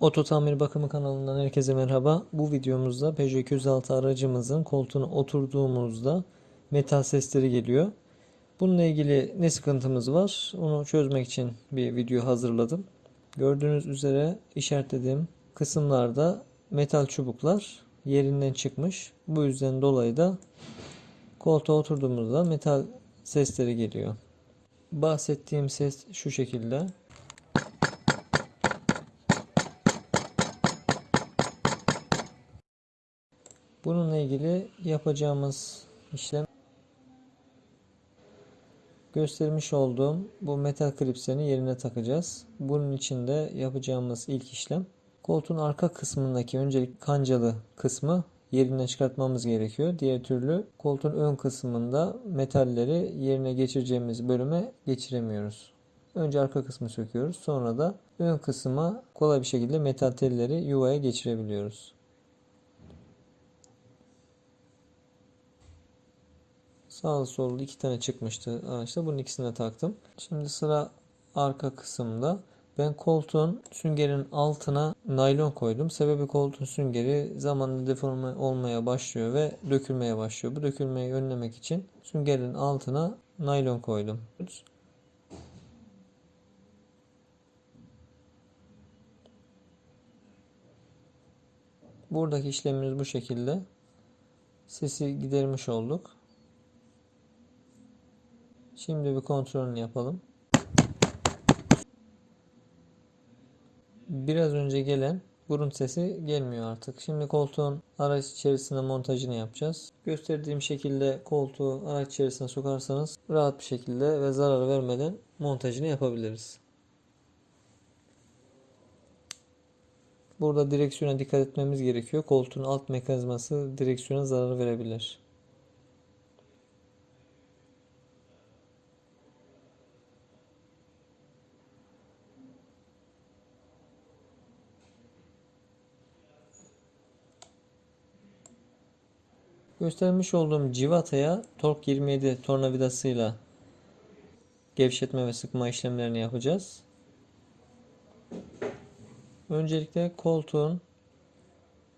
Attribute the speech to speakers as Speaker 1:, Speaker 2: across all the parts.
Speaker 1: Oto Tamir Bakımı kanalından herkese merhaba. Bu videomuzda Peugeot 206 aracımızın koltuğuna oturduğumuzda metal sesleri geliyor. Bununla ilgili ne sıkıntımız var? Onu çözmek için bir video hazırladım. Gördüğünüz üzere işaretlediğim kısımlarda metal çubuklar yerinden çıkmış. Bu yüzden dolayı da koltuğa oturduğumuzda metal sesleri geliyor. Bahsettiğim ses şu şekilde. Bununla ilgili yapacağımız işlem göstermiş olduğum bu metal klipslerini yerine takacağız. Bunun için de yapacağımız ilk işlem koltuğun arka kısmındaki öncelik kancalı kısmı yerinden çıkartmamız gerekiyor. Diğer türlü koltuğun ön kısmında metalleri yerine geçireceğimiz bölüme geçiremiyoruz. Önce arka kısmı söküyoruz. Sonra da ön kısma kolay bir şekilde metal telleri yuvaya geçirebiliyoruz. Sağlı sollu iki tane çıkmıştı araçta. Bunun ikisini de taktım. Şimdi sıra arka kısımda. Ben koltuğun süngerin altına naylon koydum. Sebebi koltuğun süngeri zamanla deforme olmaya başlıyor ve dökülmeye başlıyor. Bu dökülmeyi önlemek için süngerin altına naylon koydum. Buradaki işlemimiz bu şekilde. Sesi gidermiş olduk. Şimdi bir kontrolünü yapalım. Biraz önce gelen burun sesi gelmiyor artık. Şimdi koltuğun araç içerisinde montajını yapacağız. Gösterdiğim şekilde koltuğu araç içerisine sokarsanız rahat bir şekilde ve zarar vermeden montajını yapabiliriz. Burada direksiyona dikkat etmemiz gerekiyor. Koltuğun alt mekanizması direksiyona zarar verebilir. Göstermiş olduğum civataya tork 27 tornavidasıyla gevşetme ve sıkma işlemlerini yapacağız. Öncelikle koltuğun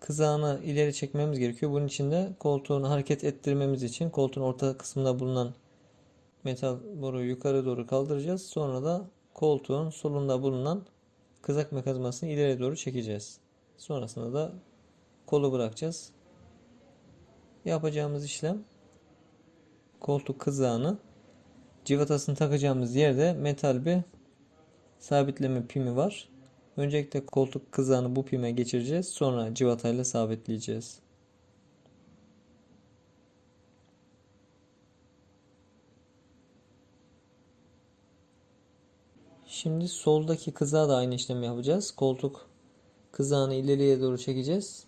Speaker 1: kızağını ileri çekmemiz gerekiyor. Bunun için de koltuğun hareket ettirmemiz için koltuğun orta kısmında bulunan metal boruyu yukarı doğru kaldıracağız. Sonra da koltuğun solunda bulunan kızak mekanizmasını ileri doğru çekeceğiz. Sonrasında da kolu bırakacağız. Yapacağımız işlem koltuk kızağını civatasını takacağımız yerde metal bir sabitleme pimi var. Öncelikle koltuk kızağını bu pime geçireceğiz. Sonra civatayla sabitleyeceğiz. Şimdi soldaki kızağa da aynı işlemi yapacağız. Koltuk kızağını ileriye doğru çekeceğiz.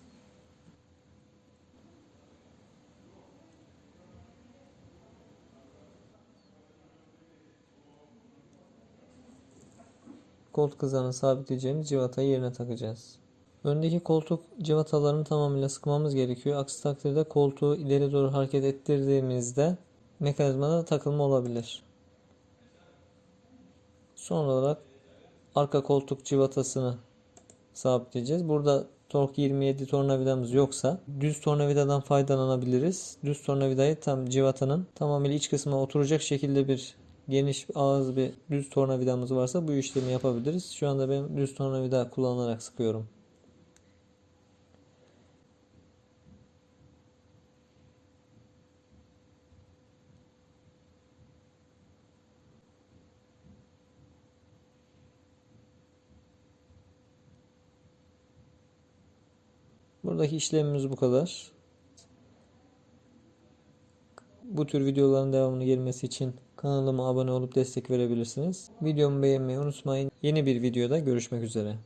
Speaker 1: Koltuk kızağını sabitleyeceğimiz civatayı yerine takacağız. Öndeki koltuk civatalarını tamamıyla sıkmamız gerekiyor. Aksi takdirde koltuğu ileri doğru hareket ettirdiğimizde mekanizmada takılma olabilir. Son olarak arka koltuk civatasını sabitleyeceğiz. Burada tork 27 tornavidamız yoksa düz tornavidadan faydalanabiliriz. Düz tornavidayı tam civatanın tamamıyla iç kısmına oturacak şekilde bir geniş ağız bir düz tornavidamız varsa bu işlemi yapabiliriz. Şu anda ben düz tornavida kullanarak sıkıyorum. Buradaki işlemimiz bu kadar. Bu tür videoların devamını gelmesi için kanalıma abone olup destek verebilirsiniz. Videomu beğenmeyi unutmayın. Yeni bir videoda görüşmek üzere.